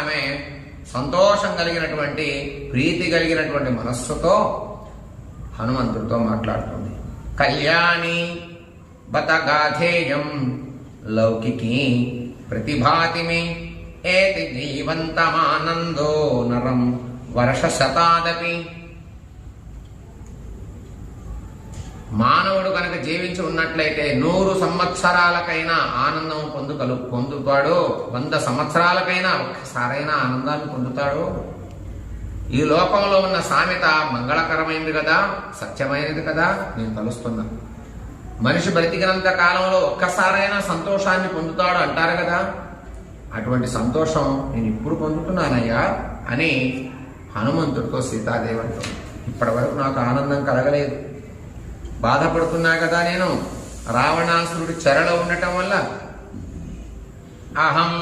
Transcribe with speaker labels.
Speaker 1: మనమే సంతోషం కలిగినటువంటి ప్రీతి కలిగినటువంటి మనస్సుతో హనుమంతుడితో మాట్లాడుతుంది. కళ్యాణి బతగాధేయం లౌకికి ప్రతిభాతిమి ఏతి జీవంతమానందో నరం వర్ష శతాదపి మానవుడు కనుక జీవించి ఉన్నట్లయితే నూరు సంవత్సరాలకైనా ఆనందం పొందుకలు పొందుతాడు. వంద సంవత్సరాలకైనా ఒక్కసారైనా ఆనందాన్ని పొందుతాడు. ఈ లోకంలో ఉన్న సామెత మంగళకరమైనది కదా సత్యమైనది కదా నేను తలుస్తున్నా. మనిషి బ్రతికినంత కాలంలో ఒక్కసారైనా సంతోషాన్ని పొందుతాడు అంటారు కదా. అటువంటి సంతోషం నేను ఇప్పుడు పొందుతున్నానయ్యా అని హనుమంతుడితో సీతాదేవి అంటుంది. ఇప్పటి వరకు నాకు ఆనందం కలగలేదు. బాధపడుతున్నా కదా నేను. రావణాసురుడి చెరలో ఉండటం వల్ల అహం